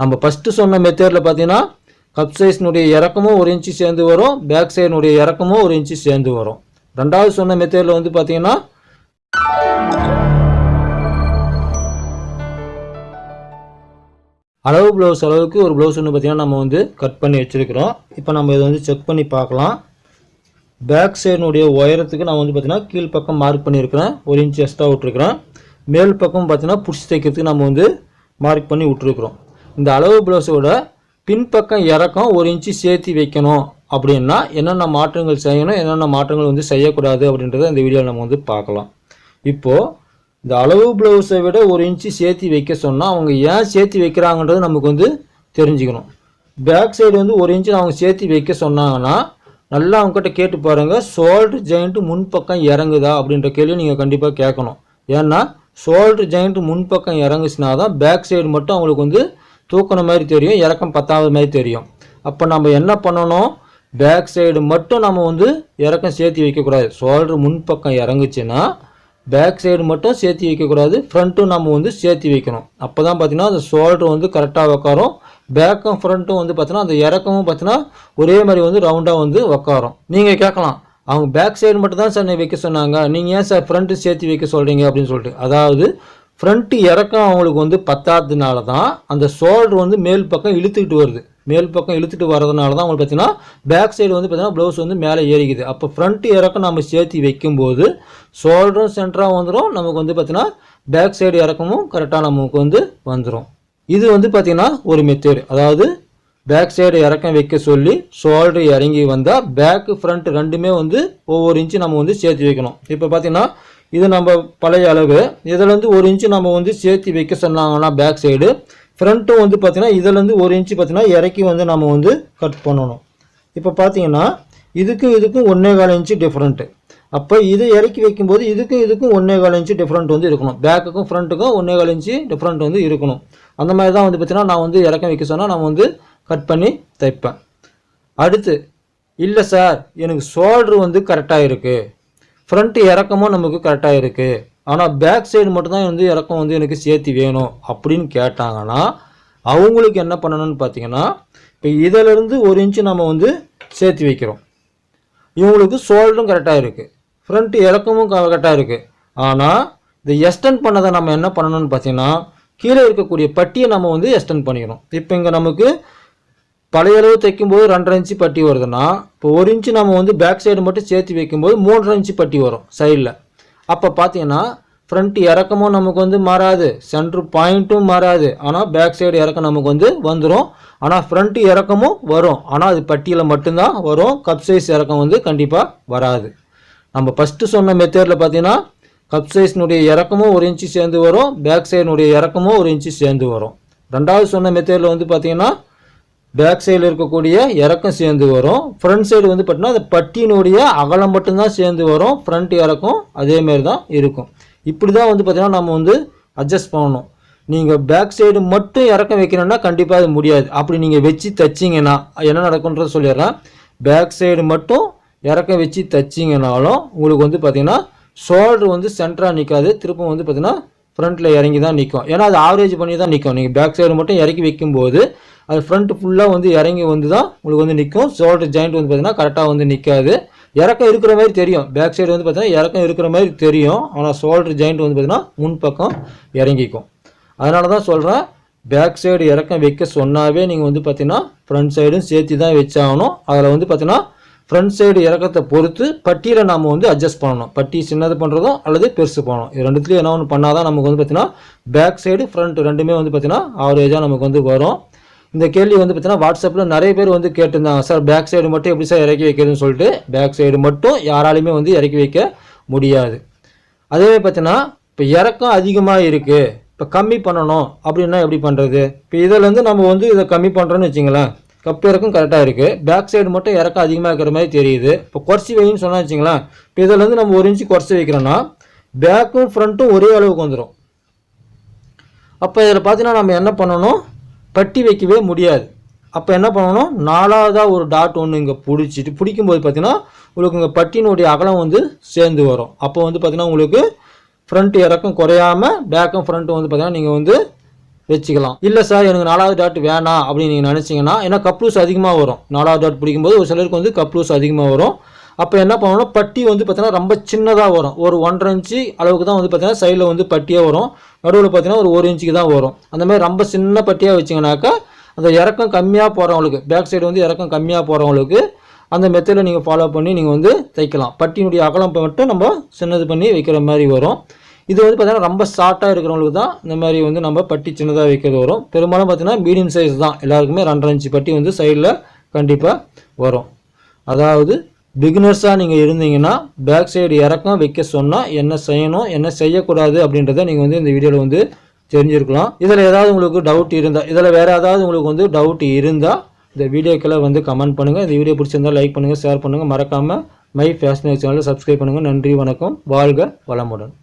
நம்ம ஃபஸ்ட்டு சொன்ன மெத்தேடில் பார்த்தீங்கன்னா கப் சைஸ்னுடைய இறக்கமும் ஒரு இன்ச்சு சேர்ந்து வரும் பேக் சைடுனுடைய இறக்கமும் ஒரு இன்ச்சு சேர்ந்து வரும். ரெண்டாவது சொன்ன மெத்தேடில் வந்து பார்த்தீங்கன்னா அளவு ப்ளவுஸ் அளவுக்கு ஒரு ப்ளவுஸ் ஒன்று பார்த்தீங்கன்னா நம்ம வந்து கட் பண்ணி வச்சுருக்கிறோம். இப்போ நம்ம இதை வந்து செக் பண்ணி பார்க்கலாம். பேக் சைடுனுடைய உயரத்துக்கு நான் வந்து பார்த்தீங்கன்னா கீழ்ப்பக்கம் மார்க் பண்ணியிருக்கிறேன். ஒரு இன்ச் எக்ஸ்ட்ரா விட்ருக்குறேன் மேல் பக்கம் பார்த்தீங்கன்னா பிடிச்சி தைக்கிறதுக்கு நம்ம வந்து மார்க் பண்ணி விட்ருக்குறோம் இந்த அளவு ப்ளவுஸோட பின்பக்கம் இறக்கம் ஒரு இன்ச்சு சேர்த்து வைக்கணும். அப்படின்னா என்னென்ன மாற்றங்கள் செய்யணும் என்னென்ன மாற்றங்கள் வந்து செய்யக்கூடாது அப்படின்றத இந்த வீடியோவில் நம்ம வந்து பார்க்கலாம். இப்போது இந்த அளவு ப்ளவுஸை விட ஒரு இன்ச்சு சேர்த்து வைக்க சொன்னால் அவங்க ஏன் சேர்த்து வைக்கிறாங்கன்றது நமக்கு வந்து தெரிஞ்சுக்கணும். பேக் சைடு வந்து ஒரு இன்ச்சு அவங்க சேர்த்து வைக்க சொன்னாங்கன்னா நல்லா அவங்ககிட்ட கேட்டு பாருங்கள் ஷோல்டர் ஜாயிண்ட்டு முன்பக்கம் இறங்குதா அப்படின்ற கேள்வி நீங்கள் கண்டிப்பாக கேட்கணும். ஏன்னா சோல்டு ஜெயிண்ட்டு முன்பக்கம் இறங்குச்சுனா தான் பேக் சைடு மட்டும் அவங்களுக்கு வந்து தூக்கின மாதிரி தெரியும் இறக்கம் பத்தாவது மாதிரி தெரியும். அப்போ நம்ம என்ன பண்ணணும்? பேக் சைடு மட்டும் நம்ம வந்து இறக்கம் சேர்த்து வைக்கக்கூடாது. ஷோல்டர் முன்பக்கம் இறங்குச்சுன்னா பேக் சைடு மட்டும் சேர்த்து வைக்கக்கூடாது. ஃப்ரண்ட்டும் நம்ம வந்து சேர்த்து வைக்கணும். அப்போ தான் பார்த்தீங்கன்னா அந்த ஷோல்டர் வந்து கரெக்டாக உக்காரும். பேக்கும் ஃப்ரண்ட்டும் வந்து பார்த்தீங்கன்னா அந்த இறக்கமும் பார்த்தீங்கன்னா ஒரே மாதிரி வந்து ரவுண்டாக வந்து உக்காரும். நீங்கள் கேட்கலாம் அவங்க பேக் சைடு மட்டும் தான் சார் வைக்க சொன்னாங்க. நீங்கள் ஏன் சார் ஃப்ரண்ட்டு சேர்த்து வைக்க சொல்கிறீங்க அப்படின்னு சொல்லிட்டு. அதாவது ஃப்ரண்ட்டு இறக்கம் அவங்களுக்கு வந்து பத்தாததுனால தான் அந்த ஷோல்டர் வந்து மேல் பக்கம் இழுத்துக்கிட்டு வருது. மேல் பக்கம் இழுத்துட்டு வரதுனால தான் உங்களுக்கு பார்த்தீங்கன்னா பேக் சைடு வந்து பார்த்தீங்கன்னா ப்ளவுஸ் வந்து மேலே ஏறிக்குது. அப்போ ஃப்ரண்ட் இறக்கம் நம்ம சேர்த்து வைக்கும்போது ஷோல்டரும் சென்டராக வந்துடும் நமக்கு வந்து பார்த்தீங்கன்னா பேக் சைடு இறக்கமும் கரெக்டாக நமக்கு வந்து வந்துடும் இது வந்து பார்த்திங்கன்னா ஒரு மெத்தேடு அதாவது பேக் சைடு இறக்கம் வைக்க சொல்லி ஷோல்டர் இறங்கி வந்தால் பேக்கு ஃப்ரண்ட் ரெண்டுமே வந்து ஒவ்வொரு இன்ச்சு நம்ம வந்து சேர்த்து வைக்கணும். இப்போ பார்த்தீங்கன்னா இது நம்ம பழைய அளவு இதுலேருந்து ஒரு இன்ச்சு நம்ம வந்து சேர்த்து வைக்க சொன்னாங்கன்னா பேக் சைடு ஃப்ரண்ட்டும் வந்து பார்த்திங்கன்னா இதுலேருந்து ஒரு இன்ச்சு பார்த்தீங்கன்னா இறக்கி வந்து நம்ம வந்து கட் பண்ணணும். இப்போ பார்த்தீங்கன்னா இதுக்கும் இதுக்கும் ஒன்றே கால் இன்ச்சு டிஃப்ரெண்ட்டு அப்போ இது இறக்கி வைக்கும்போது இதுக்கும் இதுக்கும் ஒன்றே கால் இன்ச்சு டிஃப்ரெண்ட் வந்து இருக்கணும். பேக்குக்கும் ஃப்ரண்ட்டுக்கும் ஒன்றே கால் இன்ச்சு டிஃப்ரெண்ட் வந்து இருக்கணும். அந்த மாதிரி தான் வந்து பார்த்திங்கன்னா நான் வந்து இறக்கம் வைக்க சொன்னால் நான் வந்து கட் பண்ணி தைப்பேன். அடுத்து இல்லை சார் எனக்கு ஷோல்ட்ரு வந்து கரெக்டாக இருக்குது ஃப்ரண்ட் இறக்கமும் நமக்கு கரெக்டாக இருக்குது ஆனால் பேக் சைடு மட்டும்தான் வந்து இறக்கம் வந்து எனக்கு சேர்த்து வேணும் அப்படின்னு கேட்டாங்கன்னா அவங்களுக்கு என்ன பண்ணணும்னு பார்த்தீங்கன்னா இப்போ இதிலிருந்து ஒரு இன்ச்சு நம்ம வந்து சேர்த்து வைக்கிறோம். இவங்களுக்கு ஷோல்டரும் கரெக்டாக இருக்குது ஃப்ரண்ட் இறக்கமும் கரெக்டாக இருக்குது ஆனால் இந்த எக்ஸ்டெண்ட் பண்ணதை நம்ம என்ன பண்ணணும்னு பார்த்தீங்கன்னா கீழே இருக்கக்கூடிய பட்டியை நம்ம வந்து எக்ஸ்டெண்ட் பண்ணிக்கணும். இப்போ இங்கே நமக்கு பழைய அளவு தைக்கும்போது ரெண்டரை இன்ச்சு பட்டி வருதுன்னா இப்போ ஒரு இன்ச்சு நம்ம வந்து பேக் சைடு மட்டும் சேர்த்து வைக்கும்போது மூன்றரை இன்ச்சு பட்டி வரும் சைடில் அப்போ பார்த்தீங்கன்னா ஃப்ரண்ட் இறக்கமும் நமக்கு வந்து மாறாது. சென்ட்ரு பாயிண்ட்டும் மாறாது. ஆனால் பேக் சைடு இறக்கம் நமக்கு வந்து வந்துடும் ஆனால் ஃப்ரண்ட் இறக்கமும் வரும். ஆனால் அது பட்டியில் மட்டும்தான் வரும். கப் சைஸ் இறக்கம் வந்து கண்டிப்பாக வராது. நம்ம ஃபஸ்ட்டு சொன்ன மெத்தேடில் பார்த்தீங்கன்னா கப் சைஸ்னுடைய இறக்கமும் ஒரு இன்ச்சு சேர்ந்து வரும். பேக் சைடினுடைய இறக்கமும் ஒரு இன்ச்சு சேர்ந்து வரும். ரெண்டாவது சொன்ன மெத்தேடில் வந்து பார்த்தீங்கன்னா பேக் சைடில் இருக்கக்கூடிய இறக்கம் சேர்ந்து வரும். ஃப்ரண்ட் சைடு வந்து பார்த்தீங்கன்னா அந்த பட்டியினுடைய அகலம் மட்டும்தான் சேர்ந்து வரும். ஃப்ரண்ட் இறக்கம் அதேமாரி தான் இருக்கும். இப்படி தான் வந்து பார்த்திங்கன்னா நம்ம வந்து அட்ஜஸ்ட் பண்ணணும். நீங்கள் பேக் சைடு மட்டும் இறக்கம் வைக்கணும்னா கண்டிப்பாக அது முடியாது. அப்படி நீங்கள் வச்சு தைச்சிங்கன்னா என்ன நடக்குன்றத சொல்லிடுறேன். பேக் சைடு மட்டும் இறக்கம் வச்சு தைச்சிங்கனாலும் உங்களுக்கு வந்து பார்த்திங்கன்னா ஷோல்டர் வந்து சென்டராக நிற்காது திருப்பம் வந்து பார்த்தீங்கன்னா ஃப்ரண்ட்டில் இறங்கி தான் நிற்கும் ஏன்னா அது ஆவரேஜ் பண்ணி தான் நிற்கும் நீங்கள் பேக் சைடு மட்டும் இறக்கி வைக்கும்போது அது ஃப்ரண்ட் ஃபுல்லாக வந்து இறங்கி வந்து தான் உங்களுக்கு வந்து நிற்கும் ஷோல்டர் ஜாயிண்ட் வந்து பார்த்தீங்கன்னா கரெக்டாக வந்து நிற்காது இறக்கம் இருக்கிற மாதிரி தெரியும். பேக் சைடு வந்து பார்த்தீங்கன்னா இறக்கம் இருக்கிற மாதிரி தெரியும். ஆனால் ஷோல்டர் ஜாயிண்ட் வந்து பார்த்தீங்கன்னா முன் பக்கம் இறங்கிக்கும். அதனால தான் சொல்கிறேன் பேக் சைடு இறக்கம் வைக்க சொன்னாவே நீங்கள் வந்து பார்த்தீங்கன்னா ஃப்ரண்ட் சைடும் சேர்த்து தான் வச்சாகணும். அதில் வந்து பார்த்தீங்கன்னா ஃப்ரண்ட் சைடு இறக்கத்தை பொறுத்து பட்டியில் நம்ம வந்து அட்ஜஸ்ட் பண்ணணும். பட்டி சின்னது பண்ணுறதும் அல்லது பெருசு பண்ணணும். இது ரெண்டுத்துலையும் என்ன ஒன்று பண்ணால் தான் நமக்கு வந்து பார்த்தீங்கன்னா பேக் சைடு ஃப்ரண்ட் ரெண்டுமே வந்து பார்த்தீங்கன்னா ஆவரேஜாக நமக்கு வந்து வரும். இந்த கேள்வி வந்து பார்த்தீங்கன்னா வாட்ஸ்அப்பில் நிறைய பேர் வந்து கேட்டிருந்தாங்க. சார் பேக் சைடு மட்டும் எப்படி சார் இறக்கி வைக்கிறதுன்னு சொல்லிட்டு? பேக் சைடு மட்டும் யாராலையுமே வந்து இறக்கி வைக்க முடியாது. அதே பார்த்தீங்கன்னா இப்போ இறக்கம் அதிகமாக இருக்குது இப்போ கம்மி பண்ணணும். அப்படின்னா எப்படி பண்ணுறது இப்போ இதிலேருந்து நம்ம வந்து இதை கம்மி பண்ணுறோன்னு வச்சிங்களேன். கப் இறக்கம் கரெக்டாக இருக்குது பேக் சைடு மட்டும் இறக்கம் அதிகமாக இருக்கிற மாதிரி தெரியுது. இப்போ குறைச்சி வைன்னு சொன்னால் வச்சிங்களேன் இப்போ இதிலேருந்து நம்ம ஒரு இன்ச்சு குறைச்சி வைக்கிறோன்னா பேக்கும் ஃப்ரண்ட்டும் ஒரே அளவுக்கு வந்துடும் அப்போ இதில் பார்த்தீங்கன்னா நம்ம என்ன பண்ணணும்? பட்டி வைக்கவே முடியாது. அப்போ என்ன பண்ணணும்? நாலாவதாக ஒரு டாட் ஒன்று இங்கே பிடிச்சிட்டு பிடிக்கும்போது பார்த்தீங்கன்னா உங்களுக்கு இங்கே பட்டியினுடைய அகலம் வந்து சேர்ந்து வரும். அப்போ வந்து பார்த்தீங்கன்னா உங்களுக்கு ஃப்ரண்ட் இறக்கம் குறையாம பேக்கும் ஃப்ரண்ட்டும் வந்து பார்த்தீங்கன்னா நீங்கள் வந்து வச்சுக்கலாம். இல்லை சார் எனக்கு நாலாவது டாட் வேணாம் அப்படின்னு நீங்கள் நினச்சிங்கன்னா ஏன்னா கப்ளூஸ் அதிகமாக வரும். நாலாவது டாட் பிடிக்கும்போது ஒரு சிலருக்கு வந்து கப்ளூஸ் அதிகமாக வரும். அப்போ என்ன பண்ணணும் பட்டி வந்து பார்த்தீங்கன்னா ரொம்ப சின்னதாக வரும். ஒரு ஒன்றரை இன்ச்சு அளவுக்கு தான் வந்து பார்த்தீங்கன்னா சைடில் வந்து பட்டியாக வரும். நடுவில் பார்த்தீங்கன்னா ஒரு ஒரு இன்ச்சுக்கு தான் வரும். அந்த மாதிரி ரொம்ப சின்ன பட்டியாக வச்சிங்கனாக்கா அந்த இறக்கம் கம்மியாக போகிறவங்களுக்கு பேக் சைடு வந்து இறக்கம் கம்மியாக போகிறவங்களுக்கு அந்த மெத்தடில் நீங்கள் ஃபாலோ பண்ணி நீங்கள் வந்து தைக்கலாம். பட்டியினுடைய அகலம் மட்டும் நம்ம சின்னது பண்ணி வைக்கிற மாதிரி வரும். இது வந்து பார்த்தீங்கன்னா ரொம்ப ஷார்ட்டாக இருக்கிறவங்களுக்கு தான் இந்த மாதிரி வந்து நம்ம பட்டி சின்னதாக வைக்கிறது வரும். பெரும்பாலும் பார்த்தீங்கன்னா மீடியம் சைஸ் தான். எல்லாருக்குமே ரெண்டரை இன்ச்சு பட்டி வந்து சைடில் கண்டிப்பாக வரும். அதாவது பிகினர்ஸாக நீங்கள் இருந்தீங்கன்னா பேக் சைடு இறக்கம் வைக்க சொன்னால் என்ன செய்யணும் என்ன செய்யக்கூடாது அப்படின்றத நீங்கள் வந்து இந்த வீடியோவில் வந்து தெரிஞ்சிருக்கலாம். இதில் ஏதாவது உங்களுக்கு டவுட் இருந்தால் இதில் வேறு ஏதாவது உங்களுக்கு வந்து டவுட் இருந்தால் இந்த வீடியோக்களை வந்து கமெண்ட் பண்ணுங்கள் இந்த வீடியோ பிடிச்சிருந்தால் லைக் பண்ணுங்கள் ஷேர் பண்ணுங்கள் மறக்காமல் மை ஃபேஷன் சேனலில் சப்ஸ்கிரைப் பண்ணுங்கள் நன்றி வணக்கம். வாழ்க வளமுடன்.